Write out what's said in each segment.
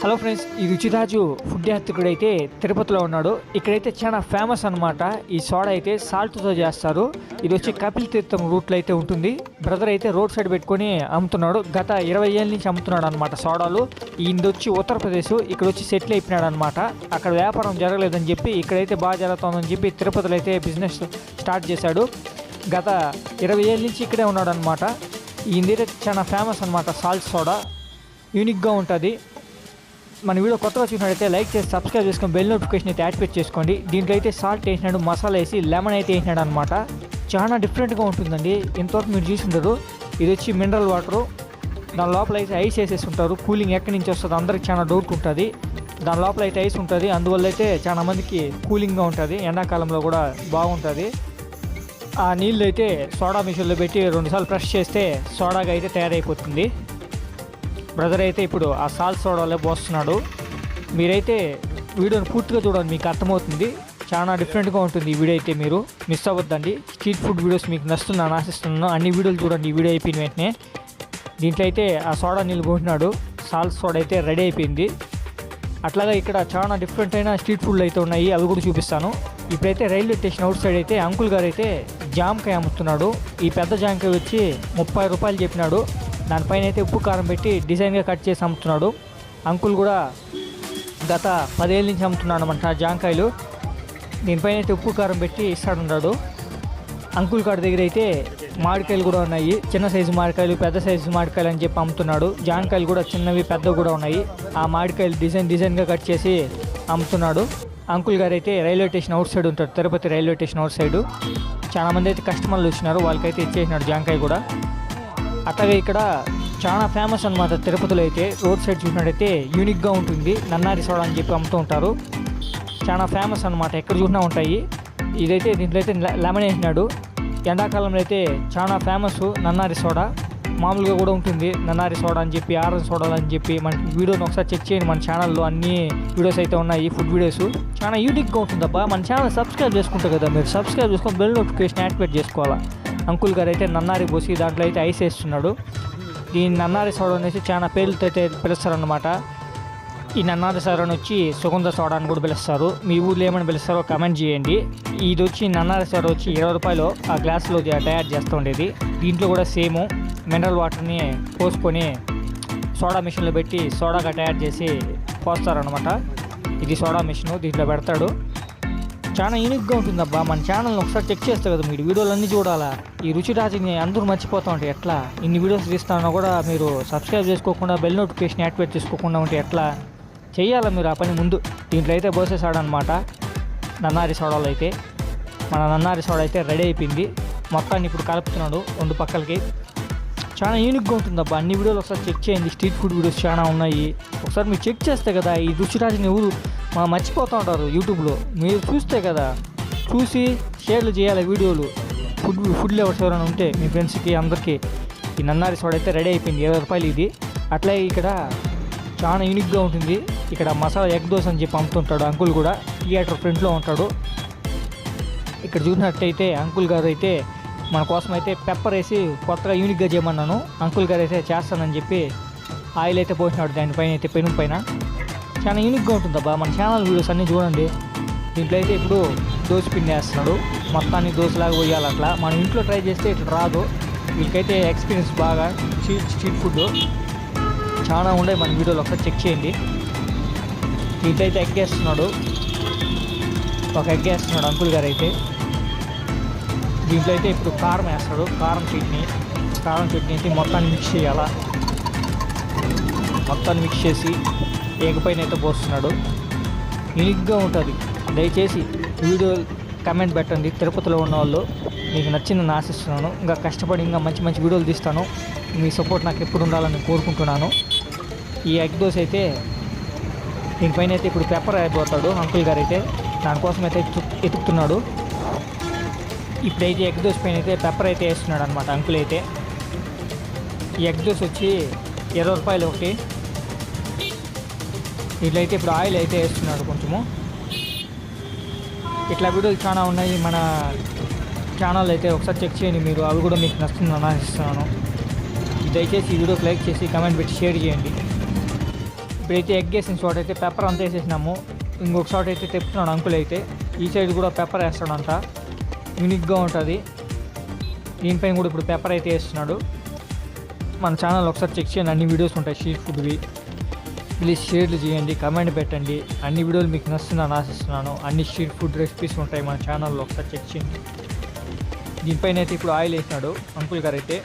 Hello friends ఈ రుచిరాజు food యాత్రికుడు అయితే తిరుపతిలో ఉన్నాడు. ఇక్కడైతే చాలా ఫేమస్ అన్నమాట. ఈ సోడా అయితే సాల్ట్తో చేస్తారు. ఇది వచ్చి కపిల్ తీర్థం రూట్లో అయితే ఉంటుంది. బ్రదర్ అయితే రోడ్ సైడ్ పెట్టుకొని అమ్ముతున్నాడు. గత ఇరవై ఏళ్ళ నుంచి అమ్ముతున్నాడు అనమాట సోడాలు. ఈయన వచ్చి ఉత్తరప్రదేశ్ ఇక్కడ వచ్చి సెటిల్ అయిపోయినాడు అనమాట అక్కడ వ్యాపారం జరగలేదని చెప్పి ఇక్కడైతే బాగా జరుగుతుందని చెప్పి తిరుపతిలో అయితే బిజినెస్ స్టార్ట్ చేశాడు. గత ఇరవై ఏళ్ళ నుంచి ఇక్కడే ఉన్నాడు అనమాట ఈయనదైతే చాలా ఫేమస్ అనమాట సాల్ట్ సోడా యూనిక్గా ఉంటుంది. మన వీడియో కొత్తగా చూసినట్టయితే లైక్ చేసి సబ్స్క్రైబ్ చేసుకొని బెల్ నోటిఫికేషన్ అయితే యాక్టివేట్ చేసుకోండి. దీంట్లో అయితే సాల్ట్ వేసినాడు మసాలా వేసి లెమన్ అయితే వేసినాడు అనమాట చాలా డిఫరెంట్గా ఉంటుందండి. ఇంతవరకు మీరు చూసిండరు ఇది వచ్చి మినరల్ వాటరు దాని లోపల అయితే ఐస్ వేసేసి ఉంటారు. కూలింగ్ ఎక్కడి నుంచి వస్తుంది అందరికి చాలా డౌట్ ఉంటుంది. దాని లోపల అయితే ఐస్ ఉంటుంది. అందువల్ల అయితే చాలా మందికి కూలింగ్గా ఉంటుంది. ఎండాకాలంలో కూడా బాగుంటుంది. ఆ నీళ్ళు అయితే సోడా మిషన్లో పెట్టి రెండుసార్లు ప్రెస్ చేస్తే సోడాగా అయితే తయారైపోతుంది. బ్రదర్ అయితే ఇప్పుడు ఆ సాల్ట్ సోడాలో పోస్తున్నాడు. మీరైతే వీడియోని పూర్తిగా చూడండి మీకు అర్థమవుతుంది. చాలా డిఫరెంట్గా ఉంటుంది ఈ వీడియో అయితే మీరు. మిస్ అవ్వద్దండి. స్ట్రీట్ ఫుడ్ వీడియోస్ మీకు నచ్చుతున్నాను ఆశిస్తున్నాను. అన్ని వీడియోలు చూడండి ఈ వీడియో అయిపోయిన వెంటనే. దీంట్లో అయితే ఆ సోడా నీళ్ళు పోసినాడు. సాల్ట్ సోడా అయితే రెడీ అయిపోయింది. అట్లాగా ఇక్కడ చాలా డిఫరెంట్ అయిన స్ట్రీట్ ఫుడ్లు అయితే ఉన్నాయి అవి కూడా చూపిస్తాను. ఇప్పుడైతే రైల్వే స్టేషన్ అవుట్ సైడ్ అయితే అంకుల్ గారు అయితే జామకాయ అమ్ముతున్నాడు. ఈ పెద్ద జామకాయ వచ్చి ముప్పై రూపాయలు చెప్పినాడు. దానిపైన అయితే ఉప్పు కారం పెట్టి డిజైన్గా కట్ చేసి అమ్ముతున్నాడు. అంకుల్ కూడా గత పదేళ్ళ నుంచి అమ్ముతున్నాడు అనమాట జామకాయలు దీనిపైన అయితే ఉప్పు కారం పెట్టి ఇస్తాడున్నాడు. అంకుల్ కాడ దగ్గర అయితే మామిడికాయలు కూడా ఉన్నాయి. చిన్న సైజు మామిడికాయలు పెద్ద సైజు మామిడికాయలు అని చెప్పి అమ్ముతున్నాడు. జాంకాయలు కూడా చిన్నవి పెద్దవి కూడా ఉన్నాయి. ఆ మామిడికాయలు డిజైన్ డిజైన్గా కట్ చేసి అమ్ముతున్నాడు. అంకుల్ గారు అయితే రైల్వే స్టేషన్ అవుట్ సైడ్ ఉంటాడు Tirupati railway station outside. చాలామంది అయితే కస్టమర్లు వచ్చినారు వాళ్ళకైతే ఇచ్చేసినాడు జాంకాయ కూడా. అట్లాగే ఇక్కడ చాలా ఫేమస్ అన్నమాట తిరుపతిలో అయితే రోడ్ సైడ్ చూసినట్టయితే యూనిక్గా ఉంటుంది. నన్నారి సోడా అని చెప్పి అమ్ముతూ ఉంటారు. చాలా ఫేమస్ అన్నమాట ఎక్కడ చూసినా ఉంటాయి. ఇదైతే దీంట్లో అయితే లెమన్ వేసినాడు. ఎండాకాలంలో అయితే చాలా ఫేమస్ నన్నారి సోడా మామూలుగా కూడా ఉంటుంది నన్నారి సోడా అని చెప్పి ఆరెంజ్ సోడాలు అని చెప్పి మన వీడియోని ఒకసారి చెక్ చేయండి మన ఛానల్లో అన్ని వీడియోస్ అయితే ఉన్నాయి ఫుడ్ వీడియోస్ చాలా యూనిక్గా ఉంటుందబ్బా. మన ఛానల్ సబ్స్క్రైబ్ చేసుకుంటారు కదా మీరు సబ్స్క్రైబ్ చేసుకొని బెల్ నోటిఫికేషన్ యాక్టివేట్ చేసుకోవాలా. అంకుల్ గారు అయితే నన్నారి పోసి దాంట్లో అయితే ఐస్ వేస్తున్నాడు. దీని నన్నారి సోడా అనేసి చాలా పేర్లతో అయితే పిలుస్తారనమాట ఈ నన్నారి సోడాని వచ్చి సుగంధ సోడా అని కూడా పిలుస్తారు. మీ ఊర్లో ఏమని పిలుస్తారో కమెంట్ చేయండి. ఇది వచ్చి నన్నారి సోడా వచ్చి ఇరవై రూపాయలు ఆ గ్లాస్లో తయారు చేస్తూ ఉండేది. దీంట్లో కూడా సేమ్ మినరల్ వాటర్ని పోసుకొని సోడా మిషన్లో పెట్టి సోడాగా తయారు చేసి పోస్తారనమాట ఇది సోడా మిషన్ దీంట్లో పెడతాడు. చాలా యూనిక్గా ఉంటుందబ్బా. మన ఛానల్ని ఒకసారి చెక్ చేస్తే కదా మీరు వీడియోలు అన్నీ చూడాలా? ఈ రుచి రాజుని అందరూ మర్చిపోతూ ఉంటే ఎట్లా? ఇన్ని వీడియోస్ తీస్తానో కూడా మీరు సబ్స్క్రైబ్ చేసుకోకుండా బెల్ నోటిఫికేషన్ యాక్టివేట్ చేసుకోకుండా ఉంటే ఎట్లా? చేయాలా మీరు ఆ పని ముందు? దీంట్లో అయితే పోసేసాడనమాట నన్నారి సోడాలు అయితే. మన నన్నారి సోడా అయితే రెడీ అయిపోయింది. మొత్తాన్ని ఇప్పుడు కలుపుతున్నాడు రెండు పక్కలకి. చాలా యూనిక్గా ఉంటుందబ్బా. అన్ని వీడియోలు ఒకసారి చెక్ చేయండి. స్ట్రీట్ ఫుడ్ వీడియోస్ చాలా ఉన్నాయి. ఒకసారి మీరు చెక్ చేస్తే కదా ఈ రుచిరాజుని ఎవరు? మా మర్చిపోతూ ఉంటారు యూట్యూబ్లో. మీరు చూస్తే కదా చూసి షేర్లు చేయాలి వీడియోలు. ఫుడ్ ఫుడ్ లెవర్స్ ఎవరైనా ఉంటే మీ ఫ్రెండ్స్కి అందరికీ. ఈ నన్నారి సోడ అయితే రెడీ అయిపోయింది ఇరవై రూపాయలు ఇది. అట్లా ఇక్కడ చాలా యూనిక్గా ఉంటుంది. ఇక్కడ మసాలా ఎగ్ దోశ అని చెప్పి అమ్ముతుంటాడు అంకుల్ కూడా. థియేటర్ ఫ్రంట్లో ఉంటాడు. ఇక్కడ చూసినట్టయితే అంకుల్ గారు అయితే మన కోసం అయితే పెప్పర్ వేసి కొత్తగా యూనిక్గా చేయమన్నాను. అంకుల్ గారు అయితే చేస్తానని చెప్పి ఆయిల్ అయితే పోసినాడు దానిపైన అయితే పెను పైన. చాలా యూనిక్గా ఉంటుందబ్బా. మన ఛానల్ వీడియోస్ అన్నీ చూడండి. దీంట్లో అయితే ఇప్పుడు దోశ పిండి వేస్తున్నాడు. మొత్తాన్ని దోశలాగా పోయాలి అట్లా. మనం ఇంట్లో ట్రై చేస్తే ఇట్లా రాదు. వీళ్ళకైతే ఎక్స్పీరియన్స్ బాగా. స్ట్రీట్ స్ట్రీట్ ఫుడ్ చాలా ఉండే మన వీడియోలో ఒకసారి చెక్ చేయండి. దీంట్లో అయితే ఎగ్ వేస్తున్నాడు. ఒక ఎగ్గేస్తున్నాడు అంకుల్ గారు అయితే. దీంట్లో అయితే ఇప్పుడు కారం వేస్తాడు కారం చట్నీ. కారం చట్నీ అయితే మొత్తాన్ని మిక్స్ చేయాలా? మొత్తాన్ని మిక్స్ చేసి ఏకపైన అయితే పోస్తున్నాడు. యూనిక్గా ఉంటుంది. దయచేసి వీడియో కమెంట్ పెట్టండి. తిరుపతిలో ఉన్న వాళ్ళు మీకు నచ్చిందని ఆశిస్తున్నాను. ఇంకా కష్టపడి ఇంకా మంచి మంచి వీడియోలు తీస్తాను. మీ సపోర్ట్ నాకు ఎప్పుడు ఉండాలని కోరుకుంటున్నాను. ఈ ఎగ్ దోశ అయితే దీనిపైన అయితే ఇప్పుడు పెప్పర్ అయిపోతాడు అంకుల్ గారు అయితే దానికోసం అయితే ఎతుకుతున్నాడు ఇప్పుడైతే ఎగ్ దోశ పైన అయితే పెప్పర్ అయితే వేస్తున్నాడు అనమాట అంకుల్ అయితే. ఈ ఎగ్ దోశ వచ్చి ఇరవై రూపాయలు ఒకటి. ఇట్లయితే ఇప్పుడు ఆయిల్ అయితే వేస్తున్నాడు కొంచెము. ఇట్లా వీడియోలు చాలా ఉన్నాయి మన ఛానల్ అయితే ఒకసారి చెక్ చేయండి మీరు అవి కూడా మీకు నచ్చిందని ఆశిస్తున్నాను దయచేసి ఈ వీడియోకి లైక్ చేసి కమెంట్ పెట్టి షేర్ చేయండి. ఇప్పుడైతే ఎగ్ వేసిన చోట అయితే పెప్పర్ అంతా వేసేసినాము. ఇంకొక చోట అయితే తెప్పుతున్నాడు అంకుల్ అయితే. ఈ సైడ్ కూడా పెప్పర్ వేస్తాడంట. యూనిక్గా ఉంటుంది. దీనిపైన కూడా ఇప్పుడు పెప్పర్ అయితే వేస్తున్నాడు. మన ఛానల్ ఒకసారి చెక్ చేయండి అన్ని వీడియోస్ ఉంటాయి స్ట్రీట్ ఫుడ్వి ప్లీజ్ షేర్లు చేయండి కమెంట్ పెట్టండి. అన్ని వీడియోలు మీకు నచ్చుతున్నాను ఆశిస్తున్నాను. అన్ని స్ట్రీట్ ఫుడ్ రెసిపీస్ ఉంటాయి మన ఛానల్లో ఒకసారి చెక్ చేయండి. దీనిపైన అయితే ఇప్పుడు ఆయిల్ వేసినాడు అంకుల్ గారు అయితే.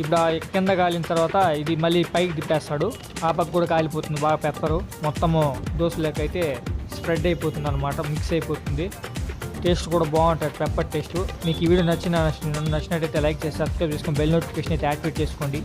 ఇప్పుడు ఆ కింద కాలిన తర్వాత ఇది మళ్ళీ పైకి తిప్పేస్తాడు. ఆ పక్క కూడా కాలిపోతుంది బాగా పెప్పరు. మొత్తము దోశలోకి అయితే స్ప్రెడ్ అయిపోతుంది అనమాట మిక్స్ అయిపోతుంది. టేస్ట్ కూడా బాగుంటుంది పెప్పర్ టేస్ట్. మీకు ఈ వీడియో నచ్చిన నచ్చినట్టయితే లైక్ చేసి సబ్స్క్రైబ్ చేసుకొని బెల్ నోటిఫికేషన్ అయితే యాక్టివేట్ చేసుకోండి.